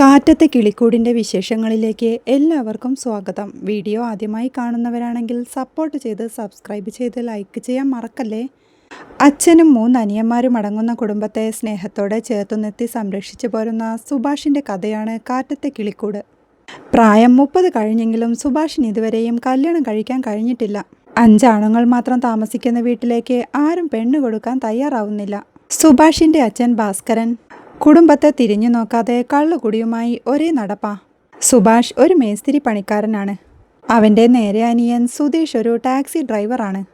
കാറ്റത്തെ കിളിക്കൂടിന്റെ വിശേഷങ്ങളിലേക്ക് എല്ലാവർക്കും സ്വാഗതം. വീഡിയോ ആദ്യമായി കാണുന്നവരാണെങ്കിൽ സപ്പോർട്ട് ചെയ്ത് സബ്സ്ക്രൈബ് ചെയ്ത് ലൈക്ക് ചെയ്യാൻ മറക്കല്ലേ? അച്ഛനും മൂന്ന് അനിയന്മാരും അടങ്ങുന്ന കുടുംബത്തെ സ്നേഹത്തോടെ ചേർത്തുനിർത്തി സംരക്ഷിച്ചു പോരുന്ന സുഭാഷിന്റെ കഥയാണ് കാറ്റത്തെ കിളിക്കൂട്. പ്രായം മുപ്പത് കഴിഞ്ഞെങ്കിലും സുഭാഷിന് ഇതുവരെയും കല്യാണം കഴിക്കാൻ കഴിഞ്ഞിട്ടില്ല. അഞ്ചാണുങ്ങൾ മാത്രം താമസിക്കുന്ന വീട്ടിലേക്ക് ആരും പെണ്ണ് കൊടുക്കാൻ തയ്യാറാവുന്നില്ല. സുഭാഷിന്റെ അച്ഛൻ ഭാസ്കരൻ കുടുംബത്തെ തിരിഞ്ഞു നോക്കാതെ കള്ളുകുടിയുമായി ഒരേ നടപ്പാ. സുഭാഷ് ഒരു മേസ്തിരി പണിക്കാരനാണ്. അവന്റെ നേരെ അനിയൻ സുധീഷ് ഒരു ടാക്സി ഡ്രൈവറാണ്.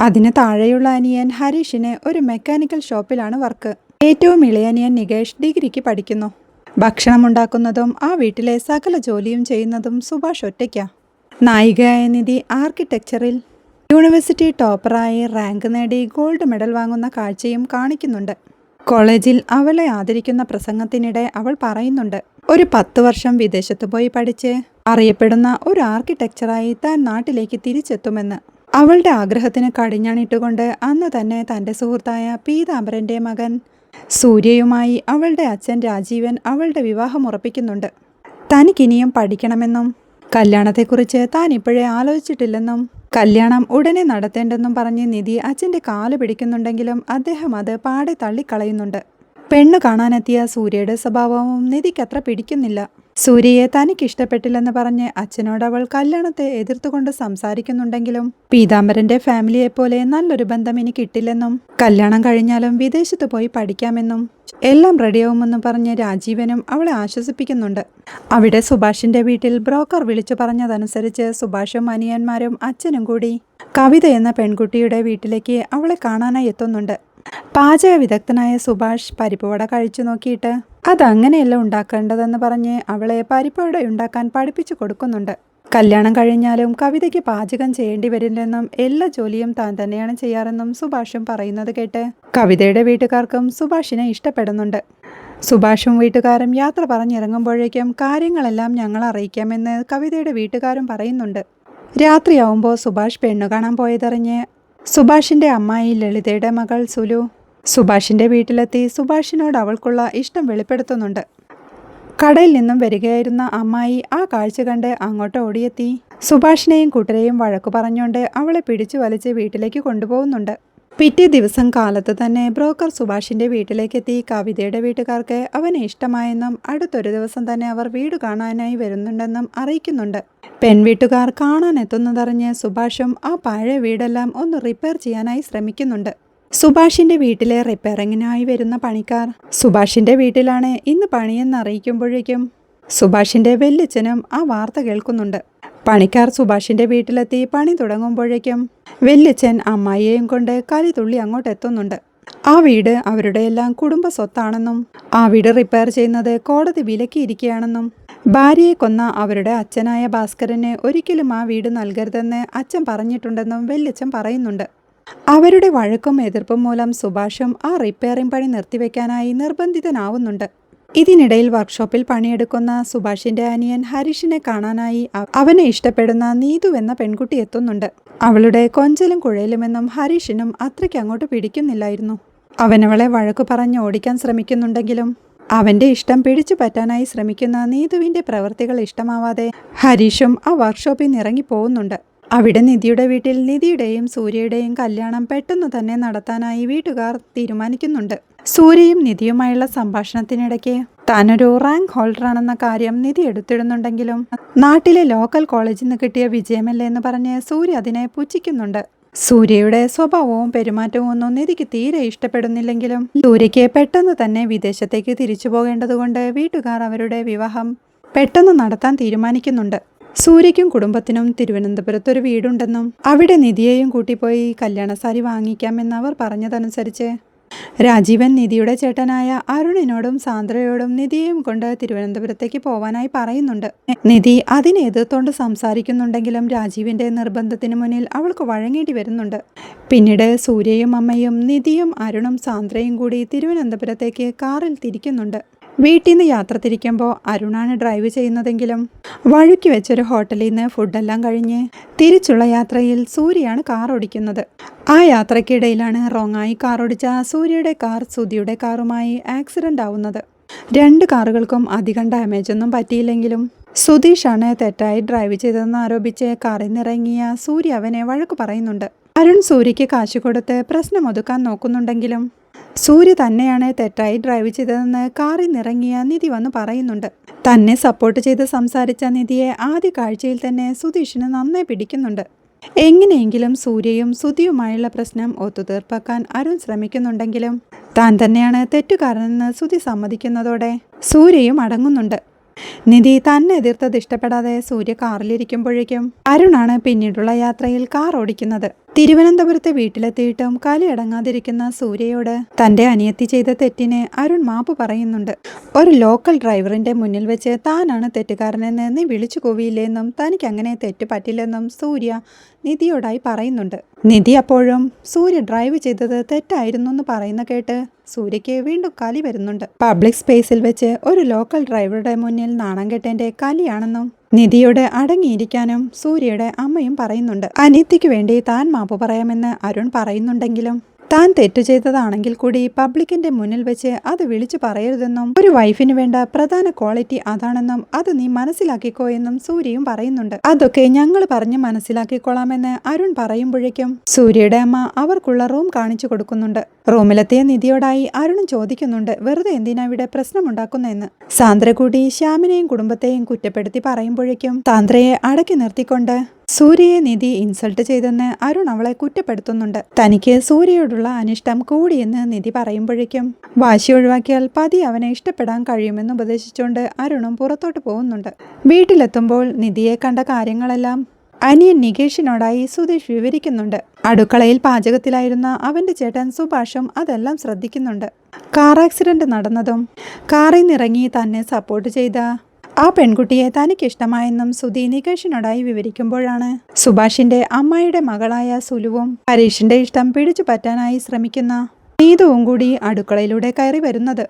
അതിന് താഴെയുള്ള അനിയൻ ഹരീഷിന് ഒരു മെക്കാനിക്കൽ ഷോപ്പിലാണ് വർക്ക്. ഏറ്റവും ഇളയ അനിയൻ നികേഷ് ഡിഗ്രിക്ക് പഠിക്കുന്നു. ഭക്ഷണമുണ്ടാക്കുന്നതും ആ വീട്ടിലെ സകല ജോലിയും ചെയ്യുന്നതും സുഭാഷ് ഒറ്റയ്ക്കാ. നായികയായ നിധി ആർക്കിടെക്ചറിൽ. യൂണിവേഴ്സിറ്റി ടോപ്പറായി റാങ്ക് നേടി ഗോൾഡ് മെഡൽ വാങ്ങുന്ന കാഴ്ചയും കാണിക്കുന്നുണ്ട്. കോളേജിൽ അവളെ ആദരിക്കുന്ന പ്രസംഗത്തിനിടെ അവൾ പറയുന്നുണ്ട് ഒരു പത്ത് വർഷം വിദേശത്ത് പോയി പഠിച്ച് അറിയപ്പെടുന്ന ഒരു ആർക്കിടെക്ചറായി താൻ നാട്ടിലേക്ക് തിരിച്ചെത്തുമെന്ന്. അവളുടെ ആഗ്രഹത്തിന് കടിഞ്ഞാണിട്ടുകൊണ്ട് അന്ന് തന്നെ തന്റെ സുഹൃത്തായ പീതാംബരന്റെ മകൻ സൂര്യയുമായി അവളുടെ അച്ഛൻ രാജീവൻ അവളുടെ വിവാഹം ഉറപ്പിക്കുന്നുണ്ട്. തനിക്കിനിയും പഠിക്കണമെന്നും കല്യാണത്തെക്കുറിച്ച് താൻ ഇപ്പോഴേ ആലോചിച്ചിട്ടില്ലെന്നും കല്യാണം ഉടനെ നടത്തേണ്ടെന്നും പറഞ്ഞ് നിധി അച്ഛന്റെ കാൽ പിടിക്കുന്നുണ്ടെങ്കിലും അദ്ദേഹം അത് പാടെ തള്ളിക്കളയുന്നുണ്ട്. പെണ്ണ് കാണാനെത്തിയ സൂര്യയുടെ സ്വഭാവവും നിധിക്കത്ര പിടിക്കുന്നില്ല. സൂര്യയെ തനിക്ക് ഇഷ്ടപ്പെട്ടില്ലെന്ന് പറഞ്ഞ് അച്ഛനോട് അവൾ കല്യാണത്തെ എതിർത്തുകൊണ്ട് സംസാരിക്കുന്നുണ്ടെങ്കിലും പീതാംബരന്റെ ഫാമിലിയെപ്പോലെ നല്ലൊരു ബന്ധം എനിക്ക് കിട്ടില്ലെന്നും കല്യാണം കഴിഞ്ഞാലും വിദേശത്ത് പോയി പഠിക്കാമെന്നും എല്ലാം റെഡിയാവുമെന്ന് പറഞ്ഞ് രാജീവനും അവളെ ആശ്വസിപ്പിക്കുന്നുണ്ട്. അവിടെ സുഭാഷിന്റെ വീട്ടിൽ ബ്രോക്കർ വിളിച്ചു പറഞ്ഞതനുസരിച്ച് സുഭാഷും അനിയന്മാരും അച്ഛനും കൂടി കവിത എന്ന പെൺകുട്ടിയുടെ വീട്ടിലേക്ക് അവളെ കാണാനായി എത്തുന്നുണ്ട്. പാചക വിദഗ്ധനായ സുഭാഷ് പരിപ്പുവട കഴിച്ചു നോക്കിയിട്ട് അതങ്ങനെയല്ല ഉണ്ടാക്കേണ്ടതെന്ന് പറഞ്ഞ് അവളെ പരിപ്പവിടെ ഉണ്ടാക്കാൻ പഠിപ്പിച്ചു കൊടുക്കുന്നുണ്ട്. കല്യാണം കഴിഞ്ഞാലും കവിതയ്ക്ക് പാചകം ചെയ്യേണ്ടി വരില്ലെന്നും എല്ലാ ജോലിയും താൻ തന്നെയാണ് ചെയ്യാറെന്നും സുഭാഷും പറയുന്നത് കേട്ട് കവിതയുടെ വീട്ടുകാർക്കും സുഭാഷിനെ ഇഷ്ടപ്പെടുന്നുണ്ട്. സുഭാഷും വീട്ടുകാരും യാത്ര പറഞ്ഞിറങ്ങുമ്പോഴേക്കും കാര്യങ്ങളെല്ലാം ഞങ്ങൾ അറിയിക്കാമെന്ന് കവിതയുടെ വീട്ടുകാരും പറയുന്നുണ്ട്. രാത്രിയാവുമ്പോൾ സുഭാഷ് പെണ്ണു കാണാൻ പോയതറിഞ്ഞ് സുഭാഷിന്റെ അമ്മായി ലളിതയുടെ മകൾ സുലു സുഭാഷിന്റെ വീട്ടിലെത്തി സുഭാഷിനോട് അവൾക്കുള്ള ഇഷ്ടം വെളിപ്പെടുത്തുന്നുണ്ട്. കടയിൽ നിന്നും വരികയായിരുന്ന അമ്മായി ആ കാഴ്ച കണ്ട് അങ്ങോട്ട് ഓടിയെത്തി. സുഭാഷിനെയും കൂട്ടരെയും വഴക്കു പറഞ്ഞുകൊണ്ട് അവളെ പിടിച്ചു വലിച്ച് വീട്ടിലേക്ക് കൊണ്ടുപോകുന്നുണ്ട്. പിറ്റേ ദിവസം കാലത്ത് തന്നെ ബ്രോക്കർ സുഭാഷിന്റെ വീട്ടിലേക്കെത്തി കവിതയുടെ വീട്ടുകാർക്ക് അവനെ ഇഷ്ടമായെന്നും അടുത്തൊരു ദിവസം തന്നെ അവർ വീട് കാണാനായി വരുന്നുണ്ടെന്നും അറിയിക്കുന്നുണ്ട്. പെൺവീട്ടുകാർ കാണാൻ എത്തുന്നതറിഞ്ഞ് സുഭാഷും ആ പഴയ വീടെല്ലാം ഒന്ന് റിപ്പയർ ചെയ്യാനായി ശ്രമിക്കുന്നുണ്ട്. സുഭാഷിന്റെ വീട്ടിലെ റിപ്പയറിങ്ങിനായി വരുന്ന പണിക്കാർ. സുഭാഷിന്റെ വീട്ടിലാണ് ഇന്ന് പണിയെന്ന് അറിയിക്കുമ്പോഴേക്കും സുഭാഷിന്റെ വെല്ലിച്ചനും ആ വാർത്ത കേൾക്കുന്നുണ്ട്. പണിക്കാർ സുഭാഷിന്റെ വീട്ടിലെത്തി പണി തുടങ്ങുമ്പോഴേക്കും വെല്ലിച്ചൻ അമ്മായിയെയും കൊണ്ട് കലി തുള്ളി അങ്ങോട്ട് എത്തുന്നുണ്ട്. ആ വീട് അവരുടെ എല്ലാം കുടുംബ സ്വത്താണെന്നും ആ വീട് റിപ്പയർ ചെയ്യുന്നത് കോടതി വിലക്കിയിരിക്കുകയാണെന്നും ഭാര്യയെ കൊന്ന അവരുടെ അച്ഛനായ ഭാസ്കരന് ഒരിക്കലും ആ വീട് നൽകരുതെന്ന് അച്ഛൻ പറഞ്ഞിട്ടുണ്ടെന്നും വെല്ലിച്ചൻ പറയുന്നുണ്ട്. അവരുടെ വഴക്കും എതിർപ്പും മൂലം സുഭാഷും ആ റിപ്പയറിംഗ് പണി നിർത്തിവെക്കാനായി നിർബന്ധിതനാവുന്നുണ്ട്. ഇതിനിടയിൽ വർക്ക്ഷോപ്പിൽ പണിയെടുക്കുന്ന സുഭാഷിന്റെ അനിയൻ ഹരീഷിനെ കാണാനായി അവനെ ഇഷ്ടപ്പെടുന്ന നീതു എന്ന പെൺകുട്ടി എത്തുന്നുണ്ട്. അവളുടെ കൊഞ്ചലും കുഴലുമെന്നും ഹരീഷിനും അത്രയ്ക്ക് അങ്ങോട്ട് പിടിക്കുന്നില്ലായിരുന്നു. അവനവളെ വഴക്കു പറഞ്ഞ് ഓടിക്കാൻ ശ്രമിക്കുന്നുണ്ടെങ്കിലും അവന്റെ ഇഷ്ടം പിടിച്ചു പറ്റാനായി ശ്രമിക്കുന്ന നീതുവിന്റെ പ്രവൃത്തികൾ ഇഷ്ടമാവാതെ ഹരീഷും ആ വർക്ക്ഷോപ്പിൽ നിന്ന് ഇറങ്ങി പോകുന്നുണ്ട് അവിടെ നിധിയുടെ വീട്ടിൽ നിധിയുടെയും സൂര്യയുടെയും കല്യാണം പെട്ടെന്ന് തന്നെ നടത്താനായി വീട്ടുകാർ തീരുമാനിക്കുന്നുണ്ട്. സൂര്യയും നിധിയുമായുള്ള സംഭാഷണത്തിനിടയ്ക്ക് താനൊരു റാങ്ക് ഹോൾഡറാണെന്ന കാര്യം നിധി എടുത്തിടുന്നുണ്ടെങ്കിലും നാട്ടിലെ ലോക്കൽ കോളേജിൽ നിന്ന് കിട്ടിയ വിജയമല്ലേ എന്ന് പറഞ്ഞ് സൂര്യ അതിനെ പുച്ഛിക്കുന്നുണ്ട്. സൂര്യയുടെ സ്വഭാവവും പെരുമാറ്റവും ഒന്നും നിധിക്ക് തീരെ ഇഷ്ടപ്പെടുന്നില്ലെങ്കിലും സൂര്യയ്ക്ക് പെട്ടെന്ന് തന്നെ വിദേശത്തേക്ക് തിരിച്ചു പോകേണ്ടതുകൊണ്ട് വീട്ടുകാർ അവരുടെ വിവാഹം പെട്ടെന്ന് നടത്താൻ തീരുമാനിക്കുന്നുണ്ട്. സൂര്യയ്ക്കും കുടുംബത്തിനും തിരുവനന്തപുരത്ത് ഒരു വീടുണ്ടെന്നും അവിടെ നിധിയെയും കൂട്ടിപ്പോയി കല്യാണസാരി വാങ്ങിക്കാമെന്ന് അവർ പറഞ്ഞതനുസരിച്ച് രാജീവൻ നിധിയുടെ ചേട്ടനായ അരുണിനോടും സാന്ദ്രയോടും നിധിയെയും കൊണ്ട് തിരുവനന്തപുരത്തേക്ക് പോവാനായി പറയുന്നുണ്ട്. നിധി അതിനെ എതിർത്തോണ്ട് സംസാരിക്കുന്നുണ്ടെങ്കിലും രാജീവിന്റെ നിർബന്ധത്തിന് മുന്നിൽ അവൾക്ക് വഴങ്ങേണ്ടി വരുന്നുണ്ട്. പിന്നീട് സൂര്യയും അമ്മയും നിധിയും അരുണും സാന്ദ്രയും കൂടി തിരുവനന്തപുരത്തേക്ക് കാറിൽ തിരിക്കുന്നുണ്ട്. വീട്ടിൽ നിന്ന് യാത്ര തിരിക്കുമ്പോൾ അരുണാണ് ഡ്രൈവ് ചെയ്യുന്നതെങ്കിലും വഴുക്കി വെച്ചൊരു ഹോട്ടലിൽ നിന്ന് ഫുഡെല്ലാം കഴിഞ്ഞ് തിരിച്ചുള്ള യാത്രയിൽ സൂര്യയാണ് കാർ ഓടിക്കുന്നത്. ആ യാത്രക്കിടയിലാണ് റോങ്ങായി കാർ ഓടിച്ച സൂര്യയുടെ കാർ സുധിയുടെ കാറുമായി ആക്സിഡന്റ് ആവുന്നത്. രണ്ട് കാറുകൾക്കും അധികം ഡാമേജ് ഒന്നും പറ്റിയില്ലെങ്കിലും സുധീഷാണ് തെറ്റായി ഡ്രൈവ് ചെയ്തതെന്ന് ആരോപിച്ച് കാറിൽ നിന്നിറങ്ങിയ സൂര്യ അവനെ വഴക്ക് പറയുന്നുണ്ട്. അരുൺ സൂര്യയ്ക്ക് കാശ് കൊടുത്ത് പ്രശ്നം ഒതുക്കാൻ നോക്കുന്നുണ്ടെങ്കിലും സൂര്യ തന്നെയാണ് തെറ്റായി ഡ്രൈവ് ചെയ്തതെന്ന് കാറിൽ നിറങ്ങിയ നിധി വന്ന് പറയുന്നുണ്ട്. തന്നെ സപ്പോർട്ട് ചെയ്ത് സംസാരിച്ച നിധിയെ ആദ്യ കാഴ്ചയിൽ തന്നെ സുധീഷിന് നന്നായി പിടിക്കുന്നുണ്ട്. എങ്ങനെയെങ്കിലും സൂര്യയും സുധിയുമായുള്ള പ്രശ്നം ഒത്തുതീർപ്പാക്കാൻ അരുൺ ശ്രമിക്കുന്നുണ്ടെങ്കിലും താൻ തന്നെയാണ് തെറ്റുകാരനെന്ന് സുധി സമ്മതിക്കുന്നതോടെ സൂര്യയും അടങ്ങുന്നുണ്ട്. നിധി തന്നെ എതിർത്തത് ഇഷ്ടപ്പെടാതെ സൂര്യ കാറിലിരിക്കുമ്പോഴേക്കും അരുണാണ് പിന്നീടുള്ള യാത്രയിൽ കാർ ഓടിക്കുന്നത്. തിരുവനന്തപുരത്തെ വീട്ടിലെത്തിയിട്ടും കലിയടങ്ങാതിരിക്കുന്ന സൂര്യയോട് തന്റെ അനിയത്തി ചെയ്ത തെറ്റിന് അരുൺ മാപ്പ് പറയുന്നുണ്ട്. ഒരു ലോക്കൽ ഡ്രൈവറിന്റെ മുന്നിൽ വെച്ച് താനാണ് തെറ്റുകാരനെന്ന് നീ വിളിച്ചു കൂവിയില്ലെന്നും തനിക്ക് അങ്ങനെ തെറ്റ് പറ്റില്ലെന്നും സൂര്യ നിധിയോടായി പറയുന്നുണ്ട്. നിധി അപ്പോഴും സൂര്യ ഡ്രൈവ് ചെയ്തത് തെറ്റായിരുന്നു എന്ന് പറയുന്ന കേട്ട് സൂര്യയ്ക്ക് വീണ്ടും കലി വരുന്നുണ്ട്. പബ്ലിക് സ്പേസിൽ വെച്ച് ഒരു ലോക്കൽ ഡ്രൈവറുടെ മുന്നിൽ നാണം കെട്ടേന്റെ കലിയാണെന്നും നിധിയോട് അടങ്ങിയിരിക്കാനും സൂര്യയുടെ അമ്മയും പറയുന്നുണ്ട്. അനിത്യയ്ക്ക് വേണ്ടി താൻ മാപ്പ് പറയാമെന്ന് അരുൺ പറയുന്നുണ്ടെങ്കിലും താൻ തെറ്റു ചെയ്തതാണെങ്കിൽ കൂടി പബ്ലിക്കിന്റെ മുന്നിൽ വെച്ച് അത് വിളിച്ചു പറയരുതെന്നും ഒരു വൈഫിന് വേണ്ട പ്രധാന ക്വാളിറ്റി അതാണെന്നും അത് നീ മനസ്സിലാക്കിക്കോ എന്നും സൂര്യയും പറയുന്നുണ്ട്. അതൊക്കെ ഞങ്ങൾ പറഞ്ഞ് മനസ്സിലാക്കിക്കൊള്ളാമെന്ന് അരുൺ പറയുമ്പോഴേക്കും സൂര്യയുടെ അമ്മ അവർക്കുള്ള റൂം കാണിച്ചു കൊടുക്കുന്നുണ്ട്. റൂമിലെത്തിയ നിധിയോടായി അരുണും ചോദിക്കുന്നുണ്ട് വെറുതെ എന്തിനാ ഇവിടെ പ്രശ്നമുണ്ടാക്കുന്നതെന്ന്? സാന്ദ്ര കൂടി ശ്യാമിനെയും കുടുംബത്തെയും കുറ്റപ്പെടുത്തി പറയുമ്പോഴേക്കും സാന്ദ്രയെ അടക്കി നിർത്തിക്കൊണ്ട് സൂര്യയെ നിധി ഇൻസൾട്ട് ചെയ്തെന്ന് അരുൺ അവളെ കുറ്റപ്പെടുത്തുന്നുണ്ട്. തനിക്ക് സൂര്യയോടുള്ള അനിഷ്ടം കൂടിയെന്ന് നിധി പറയുമ്പോഴേക്കും വാശി ഒഴിവാക്കിയാൽ പതി അവനെ ഇഷ്ടപ്പെടാൻ കഴിയുമെന്ന് ഉപദേശിച്ചുകൊണ്ട് അരുണും പുറത്തോട്ട് പോകുന്നുണ്ട്. വീട്ടിലെത്തുമ്പോൾ നിധിയെ കണ്ട കാര്യങ്ങളെല്ലാം അനിയൻ നികേഷിനോടായി സുധീഷ് വിവരിക്കുന്നുണ്ട്. അടുക്കളയിൽ പാചകത്തിലായിരുന്ന അവന്റെ ചേട്ടൻ സുഭാഷും അതെല്ലാം ശ്രദ്ധിക്കുന്നുണ്ട്. കാർ ആക്സിഡന്റ് നടന്നതും കാറിൽ നിന്നിറങ്ങി തന്നെ സപ്പോർട്ട് ചെയ്ത ആ പെൺകുട്ടിയെ തനിക്ക് ഇഷ്ടമായെന്നും സുധി നികേഷിനോടായി വിവരിക്കുമ്പോഴാണ്. സുഭാഷിന്റെ അമ്മായിയുടെ മകളായ സുലുവും ഹരീഷിന്റെ ഇഷ്ടം പിടിച്ചു പറ്റാനായി ശ്രമിക്കുന്ന നീതുവും കൂടി അടുക്കളയിലൂടെ കയറി വരുന്നത്.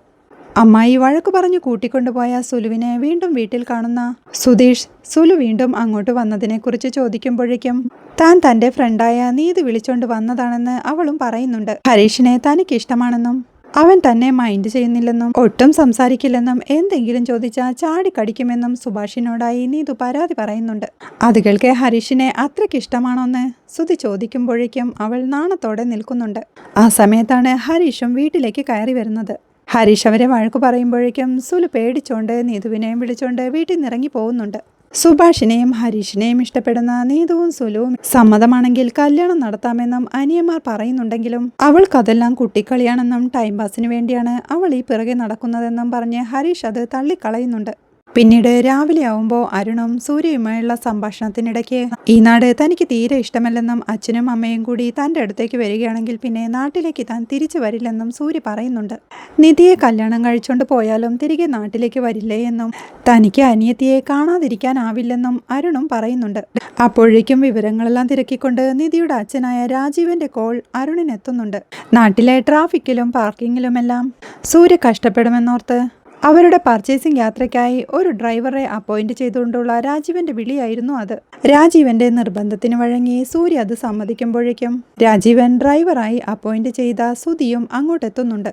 അമ്മായി വഴക്കു പറഞ്ഞു കൂട്ടിക്കൊണ്ടുപോയ സുലുവിനെ വീണ്ടും വീട്ടിൽ കാണുന്ന സുധീഷ് സുലു വീണ്ടും അങ്ങോട്ട് വന്നതിനെക്കുറിച്ച് ചോദിക്കുമ്പോഴേക്കും താൻ തന്റെ ഫ്രണ്ടായ നീതു വിളിച്ചോണ്ട് വന്നതാണെന്ന് അവളും പറയുന്നുണ്ട്. ഹരീഷിനെ തനിക്ക് ഇഷ്ടമാണെന്നും അവൻ തന്നെ മൈൻഡ് ചെയ്യുന്നില്ലെന്നും ഒട്ടും സംസാരിക്കില്ലെന്നും എന്തെങ്കിലും ചോദിച്ചാൽ ചാടിക്കടിക്കുമെന്നും സുഭാഷിനോടായി നീതു പരാതി പറയുന്നുണ്ട്. അത് കേൾക്കെ ഹരീഷിനെ അത്രയ്ക്ക് ഇഷ്ടമാണോന്ന് സുതി ചോദിക്കുമ്പോഴേക്കും അവൾ നാണത്തോടെ നിൽക്കുന്നുണ്ട്. ആ സമയത്താണ് ഹരീഷും വീട്ടിലേക്ക് കയറി വരുന്നത്. ഹരീഷ് അവരെ വഴക്കു പറയുമ്പോഴേക്കും സുലു പേടിച്ചോണ്ട് നീതുവിനെയും വിളിച്ചോണ്ട് വീട്ടിൽ നിന്നിറങ്ങി പോകുന്നുണ്ട്. സുഭാഷിനെയും ഹരീഷിനെയും ഇഷ്ടപ്പെടുന്ന നീതുവും സുലുവും സമ്മതമാണെങ്കിൽ കല്യാണം നടത്താമെന്നും അനിയന്മാർ പറയുന്നുണ്ടെങ്കിലും അവൾക്കതെല്ലാം കുട്ടിക്കളിയാണെന്നും ടൈം പാസിന് വേണ്ടിയാണ് അവൾ ഈ പിറകെ നടക്കുന്നതെന്നും പറഞ്ഞ് ഹരീഷ് അത് തള്ളിക്കളയുന്നുണ്ട്. പിന്നീട് രാവിലെ ആവുമ്പോൾ അരുണും സൂര്യയുമായുള്ള സംഭാഷണത്തിനിടയ്ക്ക് ഈ നാട് തനിക്ക് തീരെ ഇഷ്ടമല്ലെന്നും അച്ഛനും അമ്മയും കൂടി തന്റെ അടുത്തേക്ക് വരികയാണെങ്കിൽ പിന്നെ നാട്ടിലേക്ക് താൻ തിരിച്ചു വരില്ലെന്നും സൂര്യ പറയുന്നുണ്ട്. നിധിയെ കല്യാണം കഴിച്ചുകൊണ്ട് പോയാലും തിരികെ നാട്ടിലേക്ക് വരില്ലേ എന്നും തനിക്ക് അനിയത്തിയെ കാണാതിരിക്കാനാവില്ലെന്നും അരുണും പറയുന്നുണ്ട്. അപ്പോഴേക്കും വിവരങ്ങളെല്ലാം തിരക്കിക്കൊണ്ട് നിധിയുടെ അച്ഛനായ രാജീവന്റെ കോൾ അരുണിനെത്തുന്നുണ്ട്. നാട്ടിലെ ട്രാഫിക്കിലും പാർക്കിങ്ങിലുമെല്ലാം സൂര്യ കഷ്ടപ്പെടുമെന്നോർത്ത് അവരുടെ പർച്ചേസിംഗ് യാത്രയ്ക്കായി ഒരു ഡ്രൈവറെ അപ്പോയിന്റ് ചെയ്തുകൊണ്ടുള്ള രാജീവന്റെ വിളിയായിരുന്നു അത്. രാജീവന്റെ നിർബന്ധത്തിന് വഴങ്ങി സൂര്യ അത് സമ്മതിക്കുമ്പോഴേക്കും രാജീവൻ ഡ്രൈവറായി അപ്പോയിന്റ് ചെയ്ത സുതിയും അങ്ങോട്ടെത്തുന്നുണ്ട്.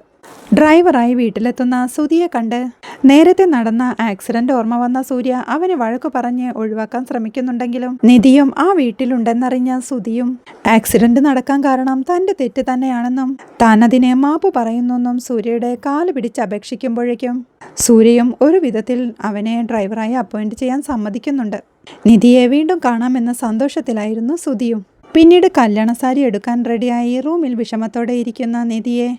ഡ്രൈവറായി വീട്ടിലെത്തുന്ന സുധിയെ കണ്ട് നേരത്തെ നടന്ന ആക്സിഡന്റ് ഓർമ്മ വന്ന സൂര്യ അവനെ വഴക്കു പറഞ്ഞ് ഒഴിവാക്കാൻ ശ്രമിക്കുന്നുണ്ടെങ്കിലും നിധിയും ആ വീട്ടിലുണ്ടെന്നറിഞ്ഞ സുധിയും ആക്സിഡന്റ് നടക്കാൻ കാരണം തന്റെ തെറ്റ് തന്നെയാണെന്നും താൻ അതിനെ മാപ്പ് പറയുന്നെന്നും സൂര്യയുടെ കാൽ പിടിച്ച് അപേക്ഷിക്കുമ്പോഴേക്കും സൂര്യയും ഒരു വിധത്തിൽ അവനെ ഡ്രൈവറായി അപ്പോയിന്റ് ചെയ്യാൻ സമ്മതിക്കുന്നുണ്ട്. നിധിയെ വീണ്ടും കാണാമെന്ന സന്തോഷത്തിലായിരുന്നു സുധിയും. പിന്നീട് കല്യാണ സാരി എടുക്കാൻ റെഡിയായി. റൂമിൽ വിഷമത്തോടെ ഇരിക്കുന്ന നിധിയെ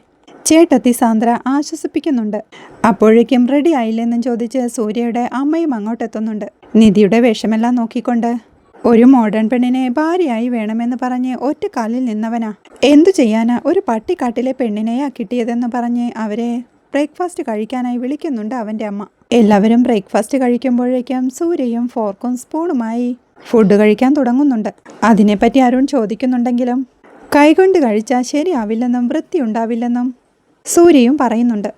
ചേട്ടത്തി സാന്ദ്ര ആശ്വസിപ്പിക്കുന്നുണ്ട്. അപ്പോഴേക്കും റെഡി ആയില്ലെന്നും ചോദിച്ച് സൂര്യയുടെ അമ്മയും അങ്ങോട്ടെത്തുന്നുണ്ട്. നിധിയുടെ വേഷമെല്ലാം നോക്കിക്കൊണ്ട് ഒരു മോഡേൺ പെണ്ണിനെ ഭാര്യയായി വേണമെന്ന് പറഞ്ഞ് ഒറ്റ കാലിൽ നിന്നവനാ. എന്തു ചെയ്യാനാ? ഒരു പട്ടിക്കാട്ടിലെ പെണ്ണിനെയാ കിട്ടിയതെന്ന് പറഞ്ഞ് അവരെ ബ്രേക്ക്ഫാസ്റ്റ് കഴിക്കാനായി വിളിക്കുന്നുണ്ട് അവന്റെ അമ്മ. എല്ലാവരും ബ്രേക്ക്ഫാസ്റ്റ് കഴിക്കുമ്പോഴേക്കും സൂര്യയും ഫോർക്കും സ്പൂണുമായി ഫുഡ് കഴിക്കാൻ തുടങ്ങുന്നുണ്ട്. അതിനെപ്പറ്റി അരുൺ ചോദിക്കുന്നുണ്ടെങ്കിലും കൈകൊണ്ട് കഴിച്ചാൽ ശരിയാവില്ലെന്നും വൃത്തിയുണ്ടാവില്ലെന്നും സൂര്യയും പറയുന്നുണ്ട്.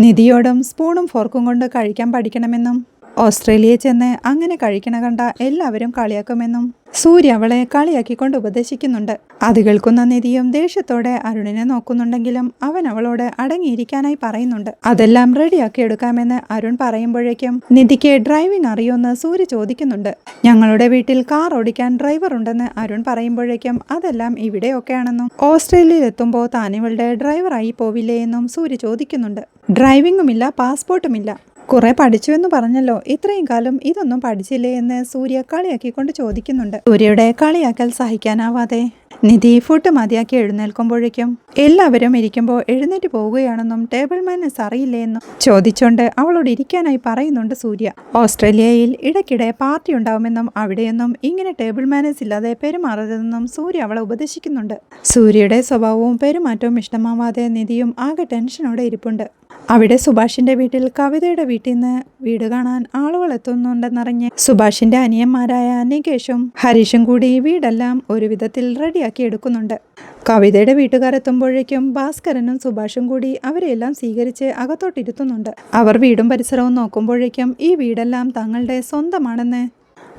നിധിയോടും സ്പൂണും ഫോർക്കും കൊണ്ട് കഴിക്കാൻ പഠിക്കണമെന്നും ഓസ്ട്രേലിയയിൽ ചെന്ന് അങ്ങനെ കഴിക്കണ കണ്ട എല്ലാവരും കളിയാക്കുമെന്നും സൂര്യ അവളെ കളിയാക്കിക്കൊണ്ട് ഉപദേശിക്കുന്നുണ്ട്. അത് കേൾക്കുന്ന നിധിയും ദേഷ്യത്തോടെ അരുണിനെ നോക്കുന്നുണ്ടെങ്കിലും അവൻ അവളോട് അടങ്ങിയിരിക്കാനായി പറയുന്നുണ്ട്. അതെല്ലാം റെഡിയാക്കി എടുക്കാമെന്ന് അരുൺ പറയുമ്പോഴേക്കും നിധിക്ക് ഡ്രൈവിംഗ് അറിയുമെന്ന് സൂര്യ ചോദിക്കുന്നുണ്ട്. ഞങ്ങളുടെ വീട്ടിൽ കാർ ഓടിക്കാൻ ഡ്രൈവർ ഉണ്ടെന്ന് അരുൺ പറയുമ്പോഴേക്കും അതെല്ലാം ഇവിടെയൊക്കെയാണെന്നും ഓസ്ട്രേലിയയിൽ എത്തുമ്പോൾ താനിവളുടെ ഡ്രൈവറായി പോവില്ലേ എന്നും സൂര്യ ചോദിക്കുന്നുണ്ട്. ഡ്രൈവിംഗുമില്ല പാസ്പോർട്ടുമില്ല. കുറെ പഠിച്ചു എന്ന് പറഞ്ഞല്ലോ. ഇത്രയും കാലം ഇതൊന്നും പഠിച്ചില്ലേ എന്ന് സൂര്യ കളിയാക്കിക്കൊണ്ട് ചോദിക്കുന്നുണ്ട്. സൂര്യയുടെ കളിയാക്കൽ സഹിക്കാനാവാതെ. നിധി ഫുഡ് മതിയാക്കി എഴുന്നേൽക്കുമ്പോഴേക്കും എല്ലാവരും ഇരിക്കുമ്പോൾ എഴുന്നേറ്റ് പോവുകയാണെന്നും ടേബിൾ മാനേഴ്സ് അറിയില്ലേ എന്നും ചോദിച്ചുകൊണ്ട് അവളോട് ഇരിക്കാനായി പറയുന്നുണ്ട് സൂര്യ. ഓസ്ട്രേലിയയിൽ ഇടയ്ക്കിടെ പാർട്ടി ഉണ്ടാവുമെന്നും അവിടെയൊന്നും ഇങ്ങനെ ടേബിൾ മാനേഴ്സ് ഇല്ലാതെ പെരുമാറരുതെന്നും സൂര്യ അവളെ ഉപദേശിക്കുന്നുണ്ട്. സൂര്യയുടെ സ്വഭാവവും പെരുമാറ്റവും ഇഷ്ടമാവാതെ നിധിയും ആകെ ടെൻഷനോടെ ഇരിപ്പുണ്ട്. അവിടെ സുഭാഷിന്റെ വീട്ടിൽ കവിതയുടെ വീട്ടിൽ നിന്ന് വീട് കാണാൻ ആളുകൾ എത്തുന്നുണ്ടെന്നറിഞ്ഞ് സുഭാഷിന്റെ അനിയന്മാരായ നികേഷും ഹരീഷും കൂടി വീടെല്ലാം ഒരു വിധത്തിൽ റെഡിയാക്കി എടുക്കുന്നുണ്ട്. കവിതയുടെ വീട്ടുകാരെത്തുമ്പോഴേക്കും ഭാസ്കരനും സുഭാഷും കൂടി അവരെല്ലാം സ്വീകരിച്ച് അകത്തോട്ടിരുത്തുന്നുണ്ട് അവർ വീടും പരിസരവും നോക്കുമ്പോഴേക്കും ഈ വീടെല്ലാം തങ്ങളുടെ സ്വന്തമാണെന്ന്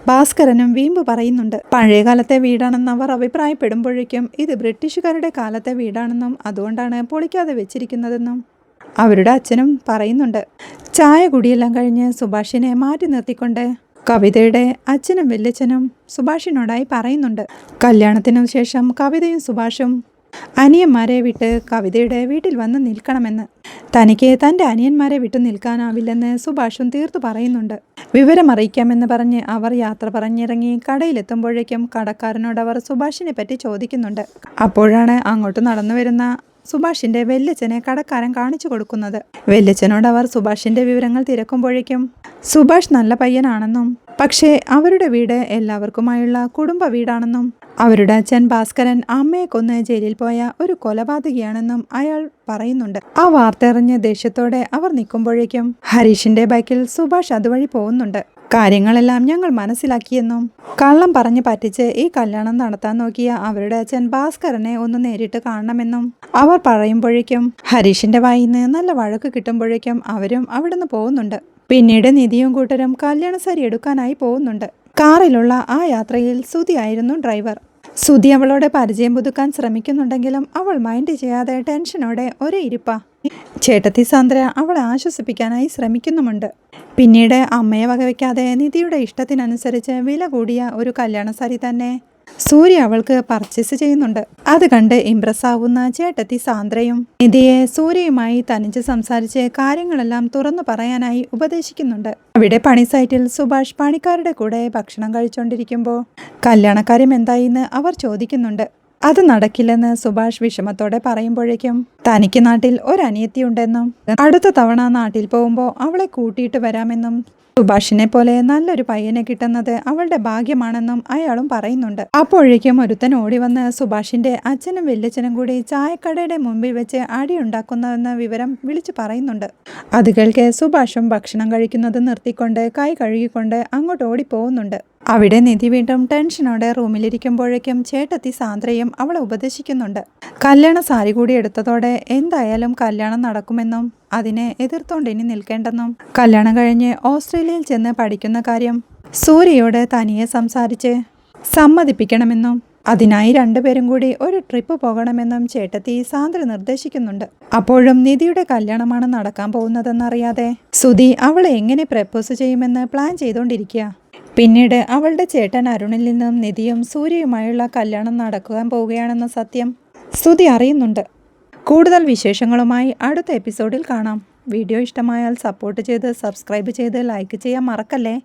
ഭാസ്കരനും വീമ്പ് പറയുന്നുണ്ട്. പഴയകാലത്തെ വീടാണെന്ന് അവർ അഭിപ്രായപ്പെടുമ്പോഴേക്കും ഇത് ബ്രിട്ടീഷുകാരുടെ കാലത്തെ വീടാണെന്നും അതുകൊണ്ടാണ് പൊളിക്കാതെ വെച്ചിരിക്കുന്നതെന്നും അവരുടെ അച്ഛനും പറയുന്നുണ്ട്. ചായ കുടിയെല്ലാം കഴിഞ്ഞ് സുഭാഷിനെ മാറ്റി നിർത്തിക്കൊണ്ട് കവിതയുടെ അച്ഛനും വല്യച്ഛനും സുഭാഷിനോടായി പറയുന്നുണ്ട്. കല്യാണത്തിനു ശേഷം കവിതയും സുഭാഷും അനിയന്മാരെ വിട്ട് കവിതയുടെ വീട്ടിൽ വന്ന് നിൽക്കണമെന്ന്. തനിക്ക് തന്റെ അനിയന്മാരെ വിട്ടു നിൽക്കാനാവില്ലെന്ന് സുഭാഷും തീർത്തു പറയുന്നുണ്ട്. വിവരം അറിയിക്കാമെന്ന് പറഞ്ഞ് അവർ യാത്ര പറഞ്ഞിറങ്ങി കടയിലെത്തുമ്പോഴേക്കും കടക്കാരനോട് അവർ സുഭാഷിനെ പറ്റി ചോദിക്കുന്നുണ്ട്. അപ്പോഴാണ് അങ്ങോട്ട് നടന്നു വരുന്ന സുഭാഷിന്റെ വല്യച്ഛനെ കടക്കാരൻ കാണിച്ചു കൊടുക്കുന്നത്. വല്യച്ഛനോട് അവർ സുഭാഷിന്റെ വിവരങ്ങൾ തിരക്കുമ്പോഴേക്കും സുഭാഷ് നല്ല പയ്യനാണെന്നും പക്ഷേ അവരുടെ വീട് എല്ലാവർക്കുമായുള്ള കുടുംബ വീടാണെന്നും അവരുടെ അച്ഛൻ ഭാസ്കരൻ അമ്മയെ കൊന്ന് ജയിലിൽ പോയ ഒരു കൊലപാതകിയാണെന്നും അയാൾ പറയുന്നുണ്ട്. ആ വാർത്ത അറിഞ്ഞ് ദേഷ്യത്തോടെ അവർ നിൽക്കുമ്പോഴേക്കും ഹരീഷിന്റെ ബൈക്കിൽ സുഭാഷ് അതുവഴി പോകുന്നുണ്ട്. കാര്യങ്ങളെല്ലാം ഞങ്ങൾ മനസ്സിലാക്കിയെന്നും കള്ളം പറഞ്ഞ് പറ്റിച്ച് ഈ കല്യാണം നടത്താൻ നോക്കിയ അവരുടെ അച്ഛൻ ഭാസ്കരനെ ഒന്ന് നേരിട്ട് കാണണമെന്നും അവർ പറയുമ്പോഴേക്കും ഹരീഷിന്റെ വായിന്ന് നല്ല വഴക്ക് കിട്ടുമ്പോഴേക്കും അവരും അവിടുന്ന് പോകുന്നുണ്ട്. പിന്നീട് നിധിയും കൂട്ടരും കല്യാണ സരി എടുക്കാനായി പോകുന്നുണ്ട്. കാറിലുള്ള ആ യാത്രയിൽ സുതിയായിരുന്നു ഡ്രൈവർ. സുതി അവളോട് പരിചയം പുതുക്കാൻ ശ്രമിക്കുന്നുണ്ടെങ്കിലും അവൾ മൈൻഡ് ചെയ്യാതെ ടെൻഷനോടെ ഒരേ ഇരിപ്പ. ചേട്ടത്തി സാന്ദ്ര അവളെ ആശ്വസിപ്പിക്കാനായി ശ്രമിക്കുന്നുമുണ്ട്. പിന്നീട് അമ്മയെ വകവയ്ക്കാതെ നിധിയുടെ ഇഷ്ടത്തിനനുസരിച്ച് വില കൂടിയ ഒരു കല്യാണ സാരി തന്നെ സൂര്യ അവൾക്ക് പർച്ചേസ് ചെയ്യുന്നുണ്ട്. അത് കണ്ട് ഇംപ്രസ് ആവുന്ന ചേട്ടത്തി സാന്ദ്രയും നിധിയെ സൂര്യയുമായി തനിച്ച് സംസാരിച്ച് കാര്യങ്ങളെല്ലാം തുറന്നു പറയാനായി ഉപദേശിക്കുന്നുണ്ട്. അവിടെ പണി സൈറ്റിൽ സുഭാഷ് പണിക്കാരുടെ കൂടെ ഭക്ഷണം കഴിച്ചുകൊണ്ടിരിക്കുമ്പോൾ കല്യാണക്കാര്യം എന്തായിന്ന് അവർ ചോദിക്കുന്നുണ്ട്. അത് നടക്കില്ലെന്ന് സുഭാഷ് വിഷമത്തോടെ പറയുമ്പോഴേക്കും തനിക്ക് നാട്ടിൽ ഒരനിയത്തിയുണ്ടെന്നും അടുത്ത തവണ നാട്ടിൽ പോകുമ്പോൾ അവളെ കൂട്ടിയിട്ട് വരാമെന്നും സുഭാഷിനെ പോലെ നല്ലൊരു പയ്യനെ കിട്ടുന്നത് അവളുടെ ഭാഗ്യമാണെന്നും അയാളും പറയുന്നുണ്ട്. അപ്പോഴേക്കും ഒരുത്തൻ ഓടി വന്ന് സുഭാഷിന്റെ അച്ഛനും വല്യച്ഛനും കൂടി ചായക്കടയുടെ മുമ്പിൽ വെച്ച് അടിയുണ്ടാക്കുന്നുവെന്ന വിവരം വിളിച്ചു പറയുന്നുണ്ട്. അത് കേൾക്കെ സുഭാഷും ഭക്ഷണം കഴിക്കുന്നത് നിർത്തിക്കൊണ്ട് കൈ കഴുകിക്കൊണ്ട് അങ്ങോട്ട് ഓടിപ്പോകുന്നുണ്ട്. അവിടെ നിധി വീണ്ടും ടെൻഷനോടെ റൂമിലിരിക്കുമ്പോഴേക്കും ചേട്ടത്തി സാന്ദ്രയും അവളെ ഉപദേശിക്കുന്നുണ്ട്. കല്യാണ സാരി കൂടി എടുത്തതോടെ എന്തായാലും കല്യാണം നടക്കുമെന്നും അതിനെ എതിർത്തോണ്ട് ഇനി നിൽക്കേണ്ടെന്നും. കല്യാണം കഴിഞ്ഞ് ഓസ്ട്രേലിയയിൽ ചെന്ന് പഠിക്കുന്ന കാര്യം സൂര്യയോട് തനിയെ സംസാരിച്ച് സമ്മതിപ്പിക്കണമെന്നും അതിനായി രണ്ടുപേരും കൂടി ഒരു ട്രിപ്പ് പോകണമെന്നും ചേട്ടത്തി സാന്ദ്ര നിർദ്ദേശിക്കുന്നുണ്ട്. അപ്പോഴും നിധിയുടെ കല്യാണമാണ് നടക്കാൻ പോകുന്നതെന്നറിയാതെ സുധി അവളെ എങ്ങനെ പ്രപ്പോസ് ചെയ്യുമെന്ന് പ്ലാൻ ചെയ്തുകൊണ്ടിരിക്കുക പിന്നീട് അവളുടെ ചേട്ടൻ അരുണിൽ നിന്നും നിധിയും സൂര്യയുമായുള്ള കല്യാണം നടക്കുവാൻ പോവുകയാണെന്ന സത്യം സ്തുതി അറിയുന്നുണ്ട്. കൂടുതൽ വിശേഷങ്ങളുമായി അടുത്ത എപ്പിസോഡിൽ കാണാം. വീഡിയോ ഇഷ്ടമായാൽ സപ്പോർട്ട് ചെയ്ത് സബ്സ്ക്രൈബ് ചെയ്ത് ലൈക്ക് ചെയ്യാൻ മറക്കല്ലേ?